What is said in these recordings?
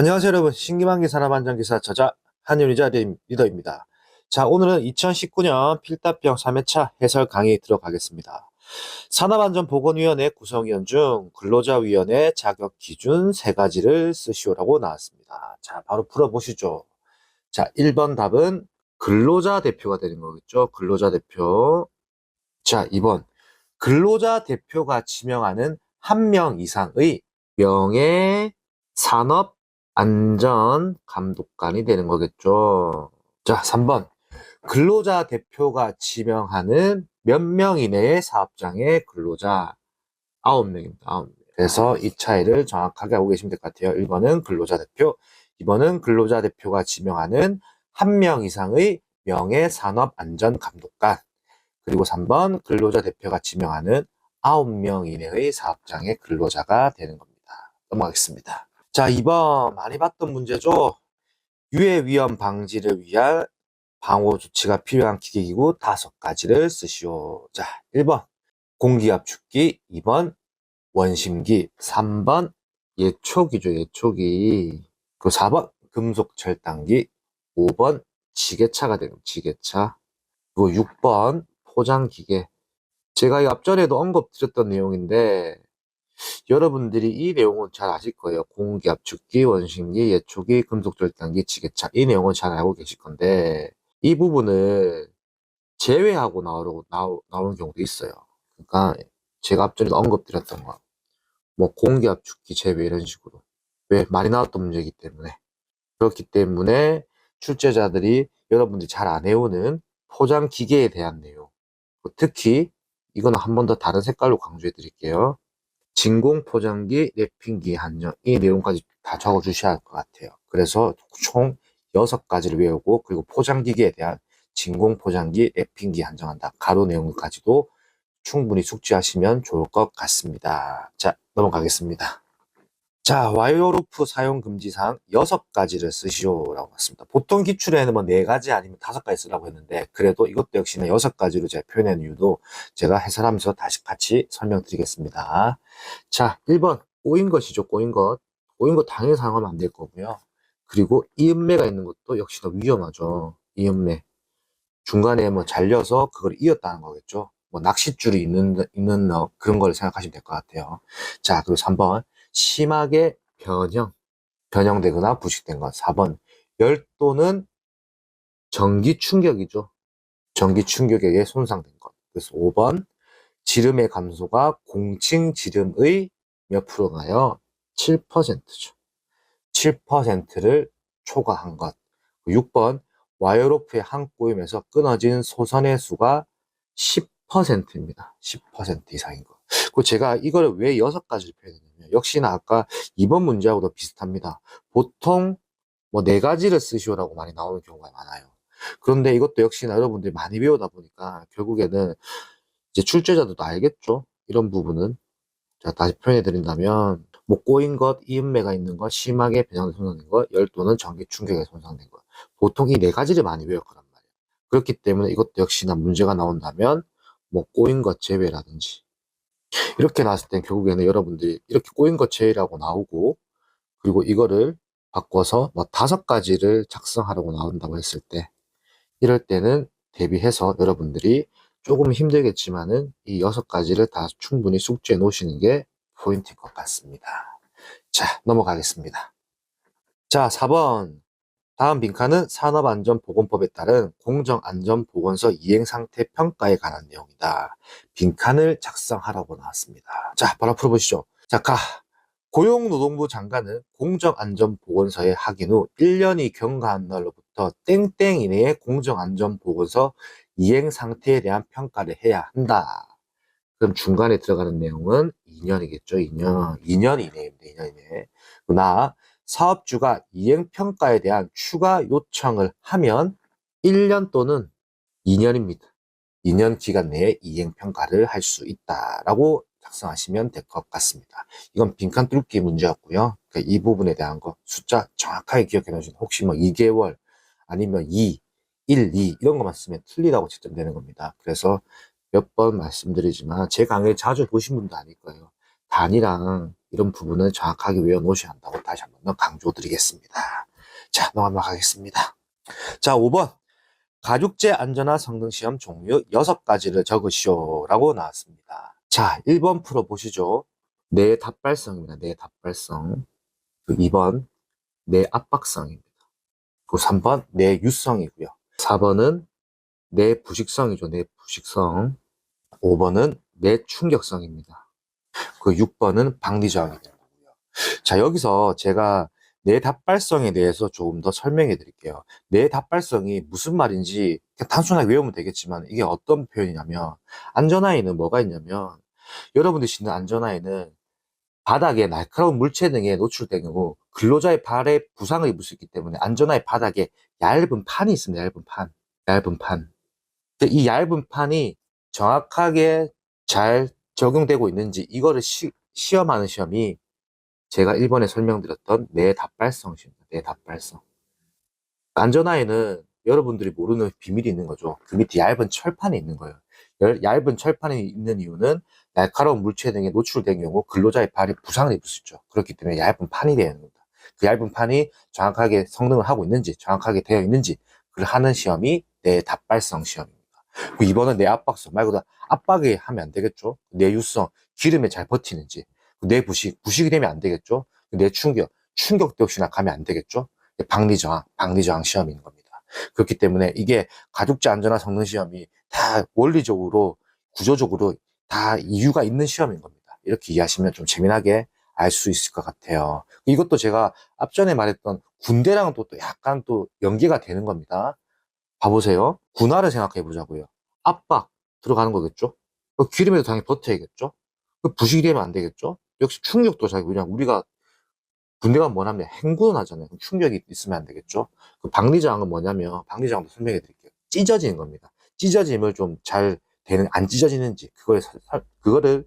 안녕하세요 여러분. 신기만기 산업안전 기사 저자 한윤희자 리더입니다. 자 오늘은 2019년 필답형 3회차 해설 강의 들어가겠습니다. 산업안전보건위원회 구성위원 중 근로자위원회 자격 기준 세 가지를 쓰시오라고 나왔습니다. 자 바로 풀어보시죠. 자 1번 답은 근로자 대표가 되는 거겠죠? 근로자 대표. 자 2번. 근로자 대표가 지명하는 한 명 이상의 명예 산업 안전 감독관이 되는 거겠죠. 자, 3번. 근로자 대표가 지명하는 몇 명 이내의 사업장의 근로자 9명입니다. 9명. 그래서 이 차이를 정확하게 알고 계시면 될 것 같아요. 1번은 근로자 대표, 2번은 근로자 대표가 지명하는 한명 이상의 명예 산업 안전 감독관, 그리고 3번 근로자 대표가 지명하는 9명 이내의 사업장의 근로자가 되는 겁니다. 넘어가겠습니다. 자, 2번 많이 봤던 문제죠. 유해 위험 방지를 위한 방호 조치가 필요한 기기기구 다섯 가지를 쓰시오. 자, 1번 공기압축기, 2번 원심기, 3번 예초기죠, 예초기. 그 4번 금속 절단기, 5번 지게차가 되는 지게차. 그리고 6번 포장기계. 제가 이 앞전에도 언급드렸던 내용인데 여러분들이 이 내용은 잘 아실 거예요. 공기 압축기, 원심기, 예초기, 금속절단기, 지게차 이 내용은 잘 알고 계실 건데 이 부분을 제외하고 나오려고 나오, 나오는 경우도 있어요. 그러니까 제가 앞전에도 언급드렸던 거, 뭐 공기 압축기 제외 이런 식으로 왜 많이 나왔던 문제이기 때문에 그렇기 때문에 출제자들이 여러분들이 잘 안 해오는 포장 기계에 대한 내용 특히 이거는 한 번 더 다른 색깔로 강조해 드릴게요. 진공 포장기, 랩핑기 한정 이 내용까지 다 적어 주셔야 할 것 같아요. 그래서 총 6가지를 외우고 그리고 포장기기에 대한 진공 포장기, 랩핑기 한정한다. 가로 내용까지도 충분히 숙지하시면 좋을 것 같습니다. 자, 넘어가겠습니다. 자, 와이어루프 사용 금지사항 6가지를 쓰시오라고 했습니다. 보통 기출에는 뭐 4가지 아니면 5가지 쓰라고 했는데 그래도 이것도 역시나 6가지로 제가 표현한 이유도 제가 해설하면서 다시 같이 설명드리겠습니다. 자, 1번 꼬인 것이죠. 꼬인 것. 꼬인 것 당연히 사용하면 안 될 거고요. 그리고 이음매가 있는 것도 역시나 위험하죠. 이음매. 중간에 뭐 잘려서 그걸 이었다는 거겠죠. 뭐 낚싯줄이 있는, 있는 어, 그런 걸 생각하시면 될 것 같아요. 자, 그리고 3번. 심하게 변형, 변형되거나 부식된 것. 4번, 열 또는 전기 충격이죠. 전기 충격에 의해 손상된 것. 그래서 5번, 지름의 감소가 공칭 지름의 몇 프로가요? 7%죠. 7%를 초과한 것. 6번, 와이어로프의 한 꼬임에서 끊어진 소선의 수가 10%입니다. 10% 이상인 것. 그 제가 이거를 왜 여섯 가지를 표현했냐면 역시나 아까 이번 문제하고도 비슷합니다. 보통 뭐네 가지를 쓰시오라고 많이 나오는 경우가 많아요. 그런데 이것도 역시나 여러분들이 많이 배우다 보니까 결국에는 이제 출제자들도 알겠죠. 이런 부분은 자 다시 표현해 드린다면 뭐 꼬인 것, 이음매가 있는 것, 심하게 변형된 손상된 것, 열도는 전기 충격에 손상된 것. 보통 이 네 가지를 많이 외울 거란 말이에요. 그렇기 때문에 이것도 역시나 문제가 나온다면 뭐 꼬인 것 제외라든지 이렇게 나왔을 땐 결국에는 여러분들이 이렇게 꼬인 것 제외라고 나오고 그리고 이거를 바꿔서 뭐 다섯 가지를 작성하라고 나온다고 했을 때 이럴 때는 대비해서 여러분들이 조금 힘들겠지만은 이 여섯 가지를 다 충분히 숙지해 놓으시는 게 포인트일 것 같습니다. 자, 넘어가겠습니다. 자, 4번. 다음 빈칸은 산업안전보건법에 따른 공정안전보건서 이행상태 평가에 관한 내용이다. 빈칸을 작성하라고 나왔습니다. 자, 바로 풀어보시죠. 자, 가. 고용노동부 장관은 공정안전보건서의 확인 후 1년이 경과한 날로부터 땡땡 이내에 공정안전보건서 이행 상태에 대한 평가를 해야 한다. 그럼 중간에 들어가는 내용은 2년이겠죠. 2년. 2년 이내입니다. 2년 이내. 그러나 사업주가 이행 평가에 대한 추가 요청을 하면 1년 또는 2년입니다. 2년 기간 내에 이행 평가를 할 수 있다라고 작성하시면 될 것 같습니다. 이건 빈칸 뚫기 문제였고요. 그러니까 이 부분에 대한 거 숫자 정확하게 기억해 놓으시면 혹시 뭐 2개월 아니면 2, 1, 2 이런 것만 쓰면 틀리다고 채점되는 겁니다. 그래서 몇 번 말씀드리지만 제 강의 자주 보신 분도 아닐 거예요. 단위랑 이런 부분은 정확하게 외워놓으셔야 한다고 다시 한 번 더 강조드리겠습니다. 자, 넘어가겠습니다. 자, 5번. 가죽재 안전화 성능 시험 종류 6가지를 적으시오 라고 나왔습니다. 자, 1번 풀어보시죠. 내 답발성입니다. 내 답발성. 그 2번, 내 압박성입니다. 그 3번, 내 유성이고요. 4번은 내 부식성이죠. 내 부식성. 5번은 내 충격성입니다. 그 6번은 방리저항이 되는 거고요. 자, 여기서 제가 내 답발성에 대해서 조금 더 설명해 드릴게요. 내 답발성이 무슨 말인지 단순하게 외우면 되겠지만 이게 어떤 표현이냐면 안전하에는 뭐가 있냐면 여러분들이 신는 안전하에는 바닥에 날카로운 물체 등에 노출된 경우 근로자의 발에 부상을 입을 수 있기 때문에 안전하의 바닥에 얇은 판이 있습니다. 얇은 판. 얇은 판. 이 얇은 판이 정확하게 잘 적용되고 있는지 이거를 시, 시험하는 시험이 제가 1번에 설명드렸던 내 답발성 시험입니다. 내 답발성. 안전하에는 여러분들이 모르는 비밀이 있는 거죠. 그 밑에 얇은 철판이 있는 거예요. 열- 얇은 철판이 있는 이유는 날카로운 물체 등에 노출된 경우 근로자의 발이 부상을 입을 수 있죠. 그렇기 때문에 얇은 판이 되는 겁니다. 그 얇은 판이 정확하게 성능을 하고 있는지, 정확하게 되어 있는지, 그걸 하는 시험이 내 답발성 시험입니다. 그 2번은 내 압박성 말 그대로 압박에 하면 안 되겠죠. 내 유성, 기름에 잘 버티는지, 내 부식, 부식이 되면 안 되겠죠. 내 충격, 충격도 역시나 가면 안 되겠죠. 방리저항, 방리저항 시험인 겁니다. 그렇기 때문에 이게 가죽재 안전화 성능 시험이 다 원리적으로, 구조적으로 다 이유가 있는 시험인 겁니다. 이렇게 이해하시면 좀 재미나게 알 수 있을 것 같아요. 이것도 제가 앞전에 말했던 군대랑은 또, 또 약간 또 연계가 되는 겁니다. 봐보세요. 군화를 생각해 보자고요. 압박 들어가는 거겠죠? 그 기름에도 당연히 버텨야겠죠? 그 부식이 되면 안 되겠죠? 역시 충격도 자기 그냥 우리가 군대가 뭐냐면 행군을 하잖아요. 충격이 있으면 안 되겠죠? 그 방리저항은 뭐냐면 방리저항도 설명해 드릴게요. 찢어지는 겁니다. 찢어짐을 좀 잘 되는 안 찢어지는지 사- 사- 그거를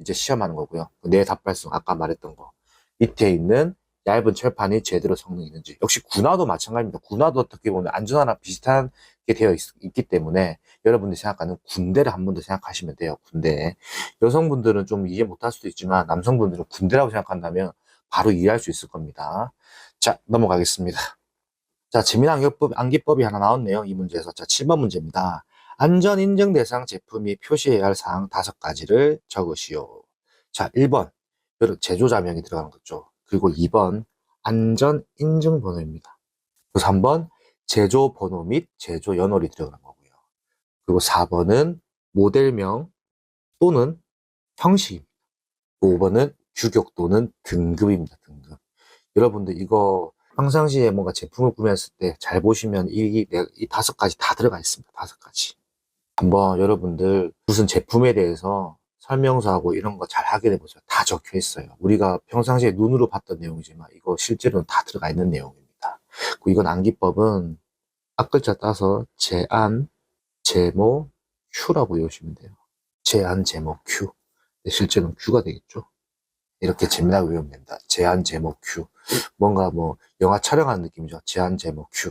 이제 시험하는 거고요. 내 답발성 아까 말했던 거 밑에 있는 얇은 철판이 제대로 성능이 있는지 역시 군화도 마찬가지입니다. 군화도 어떻게 보면 안전화랑 비슷한 게 되어 있, 기 때문에 여러분들이 생각하는 군대를 한 번 더 생각하시면 돼요. 군대 여성분들은 좀 이해 못할 수도 있지만 남성분들은 군대라고 생각한다면 바로 이해할 수 있을 겁니다. 자 넘어가겠습니다. 자 재미난 안기법, 안기법이 하나 나왔네요. 이 문제에서 자 7번 문제입니다. 안전 인증 대상 제품이 표시해야 할 사항 다섯 가지를 적으시오. 자, 1번. 제조자명이 들어가는 거죠. 그리고 2번. 안전 인증 번호입니다. 그리고 3번. 제조 번호 및 제조 연월이 들어가는 거고요. 그리고 4번은 모델명 또는 형식입니다. 5번은 규격 또는 등급입니다. 등급. 여러분들 이거 평상시에 뭔가 제품을 구매했을 때 잘 보시면 이, 네- 이 다섯 가지 다 들어가 있습니다. 다섯 가지. 한번 여러분들 무슨 제품에 대해서 설명서하고 이런 거 잘 하게 되보세요. 다 적혀 있어요. 우리가 평상시에 눈으로 봤던 내용이지만 이거 실제로는 다 들어가 있는 내용입니다. 이건 암기법은 앞글자 따서 제안, 제모, 큐라고 외우시면 돼요. 제안, 제모, 큐. 실제로는 큐가 되겠죠. 이렇게 재미나게 외우면 됩니다. 제안, 제모, 큐. 뭔가 뭐 영화 촬영하는 느낌이죠. 제안, 제모, 큐.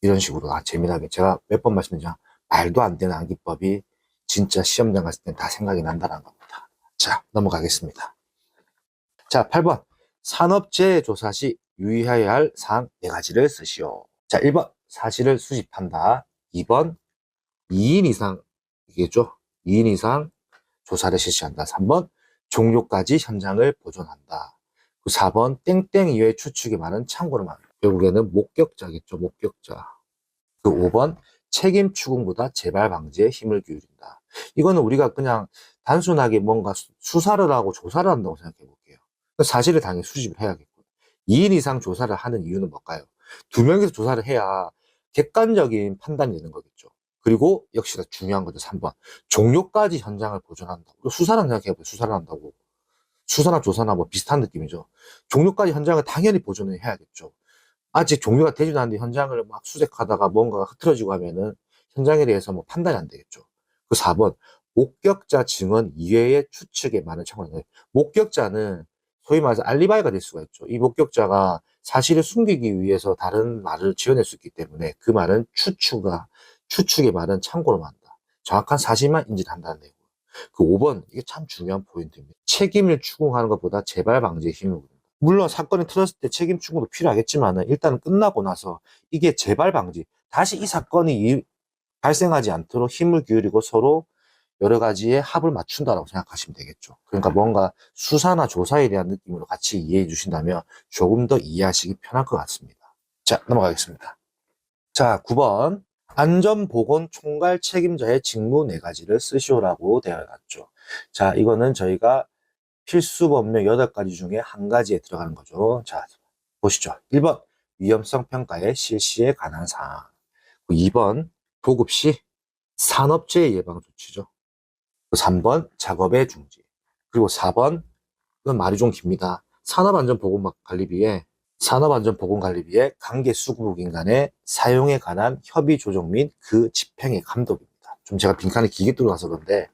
이런 식으로 아, 재미나게 제가 몇 번 말씀드리죠. 말도 안 되는 암기법이 진짜 시험장 갔을 땐 다 생각이 난다는 겁니다. 자, 넘어가겠습니다. 자, 8번. 산업재해 조사 시 유의해야 할 사항 4가지를 쓰시오. 자, 1번. 사실을 수집한다. 2번. 2인 이상이겠죠? 2인 이상 조사를 실시한다. 3번. 종료까지 현장을 보존한다. 그 4번. 땡땡 이외의 추측이 많은 참고로 많다. 결국에는 목격자겠죠. 목격자. 그 5번. 책임 추궁보다 재발 방지에 힘을 기울인다. 이거는 우리가 그냥 단순하게 뭔가 수- 수사를 하고 조사를 한다고 생각해 볼게요. 사실을 당연히 수집을 해야겠고. 2인 이상 조사를 하는 이유는 뭘까요? 두 명이서 조사를 해야 객관적인 판단이 되는 거겠죠. 그리고 역시나 중요한 거죠. 3번. 종료까지 현장을 보존한다. 수사랑 생각해 보세요. 수사를 한다고. 수사나 조사나 뭐 비슷한 느낌이죠. 종료까지 현장을 당연히 보존을 해야겠죠. 아직 종료가 되지도 않는데 현장을 막 수색하다가 뭔가가 흐트러지고 하면은 현장에 대해서 뭐 판단이 안 되겠죠. 그 4번. 목격자 증언 이외의 추측에 많은 있는 목격자는 소위 말해서 알리바이가 될 수가 있죠. 이 목격자가 사실을 숨기기 위해서 다른 말을 지어낼 수 있기 때문에 그 말은 추측가, 추측의 말은 참고로 만다. 정확한 사실만 인지한다는 내용. 그 5번, 이게 참 중요한 포인트입니다. 책임을 추궁하는 것보다 재발 방지에 힘을. 물론 사건이 터졌을 때 책임 추궁도 필요하겠지만 일단은 끝나고 나서 이게 재발 방지, 다시 이 사건이 이- 발생하지 않도록 힘을 기울이고 서로 여러 가지의 합을 맞춘다라고 생각하시면 되겠죠. 그러니까 뭔가 수사나 조사에 대한 느낌으로 같이 이해해 주신다면 조금 더 이해하시기 편할 것 같습니다. 자, 넘어가겠습니다. 자, 9번. 안전보건 총괄 책임자의 직무 네 가지를 쓰시오라고 되어 있죠. 자, 이거는 저희가 필수 법령 8가지 중에 한 가지에 들어가는 거죠. 자, 보시죠. 1번. 위험성 평가의 실시에 관한 사항. 2번. 보급 시 산업재해 예방 조치죠. 3번. 작업의 중지. 그리고 4번. 이건 말이 좀 깁니다. 산업안전보건관리비에 산업안전보건관리비의 관계 수급인 간의 사용에 관한 협의 조정 및 그 집행의 감독입니다. 좀 제가 빈칸에 길게 들어가서 그런데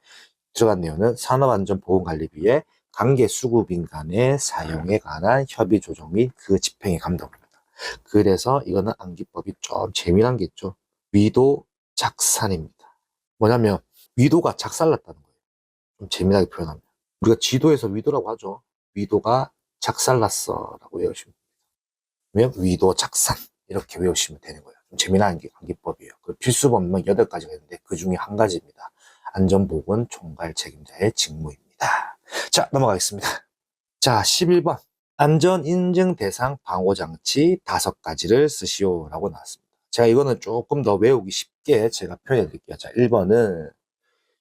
들어간 내용은 산업안전보건관리비의 관계 수급인 간의 사용에 관한 협의 조정 및 그 집행의 감독입니다. 그래서 이거는 암기법이 좀 재미난 게 있죠. 위도 작산입니다. 뭐냐면 위도가 작살났다는 거예요. 좀 재미나게 표현하면 우리가 지도에서 위도라고 하죠. 위도가 작살났어라고 외우시면 됩니다. 왜냐면 위도 작산 이렇게 외우시면 되는 거예요. 좀 재미난 게 관계법이에요. 그 필수 법령 8가지가 있는데 그 중에 한 가지입니다. 안전보건 총괄 책임자의 직무입니다. 자, 넘어가겠습니다. 자, 11번. 안전 인증 대상 방호 장치 다섯 가지를 쓰시오라고 나왔습니다. 제가 이거는 조금 더 외우기 쉽게 제가 표현해 드릴게요. 자, 1번은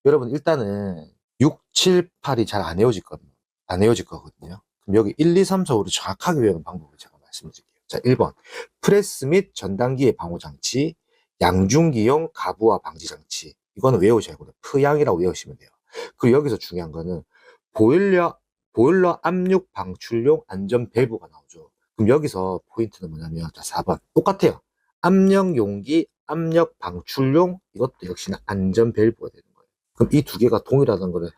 여러분 일단은 6, 7, 8이 잘 안 외워질 거거든요. 안 외워질 거거든요. 그럼 여기 1, 2, 3, 4, 5를 정확하게 외우는 방법을 제가 말씀드릴게요. 자, 1번. 프레스 및 전단기의 방호 장치, 양중기용 가부화 방지 장치. 이거는 외우셔야 하고요. 프양이라고 외우시면 돼요. 그리고 여기서 중요한 거는 보일러 보일러 압력 방출용 안전 밸브가 나오죠. 그럼 여기서 포인트는 뭐냐면 자 4번 똑같아요. 압력 용기, 압력 방출용 이것도 역시나 안전 밸브가 되는 거예요. 그럼 이 두 개가 동일하다는 걸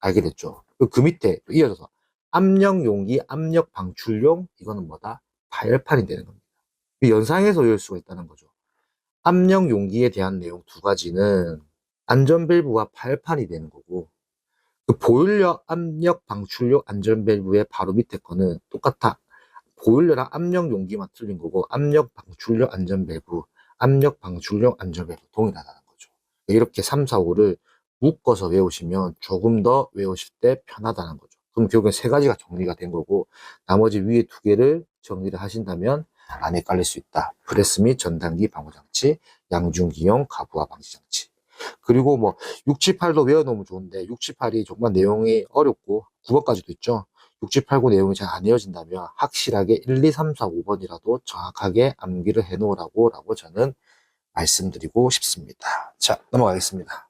알게 됐죠. 그그 밑에 또 이어져서 압력 용기, 압력 방출용 이거는 뭐다? 파열판이 되는 겁니다. 이 연상해서 외울 수가 있다는 거죠. 압력 용기에 대한 내용 두 가지는 안전 밸브와 파열판이 되는 거고 그 보일러 압력 방출용 안전 밸브의 바로 밑에 거는 똑같아. 보일러랑 압력 용기만 틀린 거고 압력 방출용 안전 밸브, 압력 방출용 안전 밸브 동일하다는 거죠. 이렇게 3, 4, 5를 묶어서 외우시면 조금 더 외우실 때 편하다는 거죠. 그럼 결국엔 세 가지가 정리가 된 거고 나머지 위에 두 개를 정리를 하신다면 안에 깔릴 수 있다. 프레스 및 전단기 방호 장치, 양중기용 가부화 방지 장치. 그리고 뭐 6, 7, 8도 외워놓으면 좋은데 6, 7, 8이 정말 내용이 어렵고 9번까지도 있죠. 6, 7, 8, 9 내용이 잘안 외워진다면 확실하게 1, 2, 3, 4, 5번이라도 정확하게 암기를 해놓으라고 라고 저는 말씀드리고 싶습니다. 자, 넘어가겠습니다.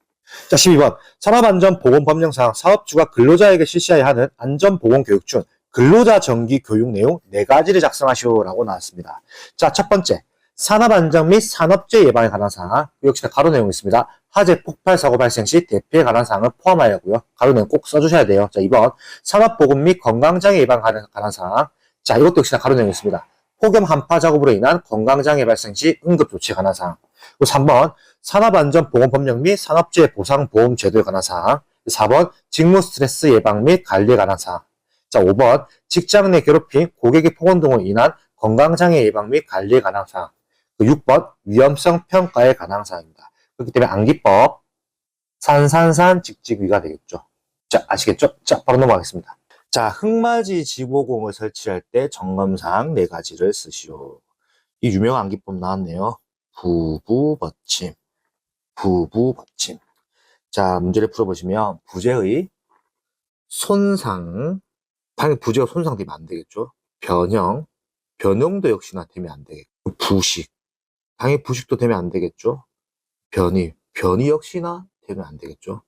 자, 12번. 산업안전보건법령상 사업주가 근로자에게 실시해야 하는 안전보건교육 중 근로자 정기 교육 내용 4가지를 작성하시오라고 나왔습니다. 자, 첫 번째. 산업안전 및 산업재해 예방에 관한 사항. 역시나 가로 내용이 있습니다. 화재 폭발 사고 발생 시 대피에 관한 사항을 포함하여고요. 가로 내용 꼭 써주셔야 돼요. 자, 2번. 산업보건 및 건강장애 예방에 관한, 사항. 자, 이것도 역시나 가로 내용이 있습니다. 폭염 한파 작업으로 인한 건강장애 발생 시 응급조치에 관한 사항. 그리고 3번. 산업안전보건법령 및 산업재해 보상보험 제도에 관한 사항. 4번. 직무 스트레스 예방 및 관리에 관한 사항. 자, 5번. 직장 내 괴롭힘, 고객의 폭언 등으로 인한 건강장애 예방 및 관리에 관한 사항. 그 6번. 위험성 평가에 관한 사항입니다. 그렇기 때문에 암기법, 산산산 직직위가 되겠죠. 자, 아시겠죠? 자, 바로 넘어가겠습니다. 자, 흑마지 지보공을 설치할 때 점검사항 네 가지를 쓰시오. 이 유명한 암기법 나왔네요. 부부 받침, 부부 받침. 자, 문제를 풀어보시면 부재의 손상, 당연히 부재가 손상되면 안 되겠죠. 변형, 변형도 역시나 되면 안 되겠고, 부식, 당연히 부식도 되면 안 되겠죠. 변이, 변이 역시나 되면 안 되겠죠.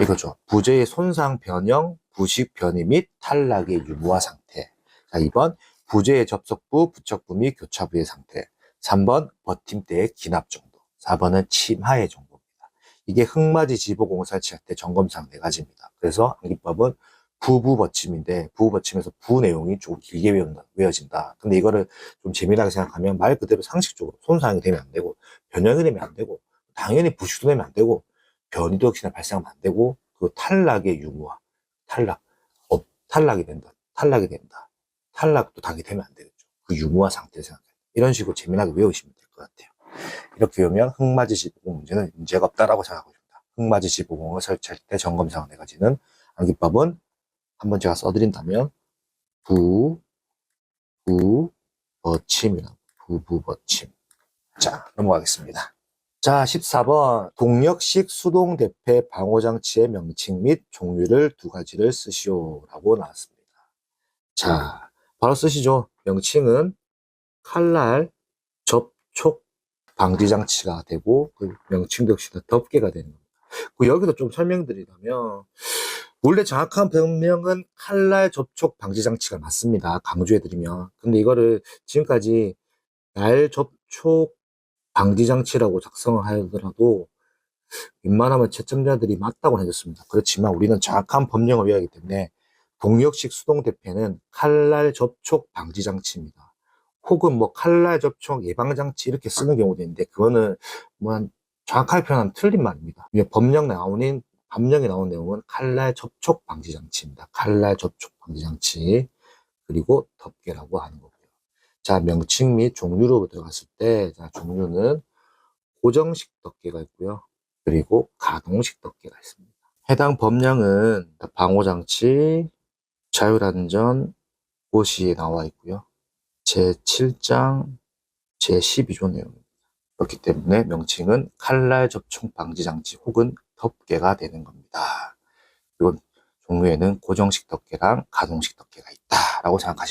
이거죠. 부재의 손상, 변형, 부식, 변이 및 탈락의 유무화 상태. 자, 2번 부재의 접속부, 부착부 및 교차부의 상태. 3번 버팀대의 기납 정도. 4번은 침하의 정도입니다. 이게 흑마지 지보공을 설치할 때 점검사항 네 가지입니다. 그래서 암기법은 부부 버침인데 부부 버침에서 부 내용이 조금 길게 외운다, 외워진다. 근데 이거를 좀 재미나게 생각하면 말 그대로 상식적으로 손상이 되면 안 되고 변형이 되면 안 되고 당연히 부식도 되면 안 되고 변이도 역시나 발생하면 안 되고 그 탈락의 유무와 탈락, 어, 탈락이 된다, 탈락이 된다, 탈락도 당이 되면 안 되겠죠. 그 유무와 상태를 생각해. 이런 식으로 재미나게 외우시면 될 것 같아요. 이렇게 외우면 흑마지시 보공 문제는 문제가 없다라고 생각하고 있습니다. 흑마지시 보공을 설치할 때 점검사항 네 가지는 암기법은 한번 제가 써드린다면 부, 부, 버침이나 부부 버침. 자, 넘어가겠습니다. 자, 14번. 동력식 수동 대패 방호장치의 명칭 및 종류를 두 가지를 쓰시오 라고 나왔습니다. 자, 바로 쓰시죠. 명칭은 칼날 접촉 방지장치가 되고, 그 명칭도 역시 다 덮개가 되는 겁니다. 그 여기서 좀 설명드리자면, 원래 정확한 병명은 칼날 접촉 방지 장치가 맞습니다. 강조해드리면. 근데 이거를 지금까지 날 접촉 방지 장치라고 작성을 하더라도 웬만하면 채점자들이 맞다고 해줬습니다. 그렇지만 우리는 정확한 법령을 외워야 하기 때문에 동력식 수동 대패는 칼날 접촉 방지 장치입니다. 혹은 뭐 칼날 접촉 예방 장치 이렇게 쓰는 경우도 있는데 그거는 뭐 정확하게 표현하면 틀린 말입니다. 법령 나오는 법령에 나온 내용은 칼날 접촉 방지 장치입니다. 칼날 접촉 방지 장치 그리고 덮개라고 하는 거고요. 자 명칭 및 종류로 들어갔을 때 자, 종류는 고정식 덮개가 있고요. 그리고 가동식 덮개가 있습니다. 해당 법령은 방호장치, 자율안전 고시에 나와 있고요. 제7장 제12조 내용입니다. 그렇기 때문에 명칭은 칼날 접촉 방지 장치 혹은 덮개가 되는 겁니다. 그리고 종류에는 고정식 덮개랑 가동식 덮개가 있다라고 생각하시면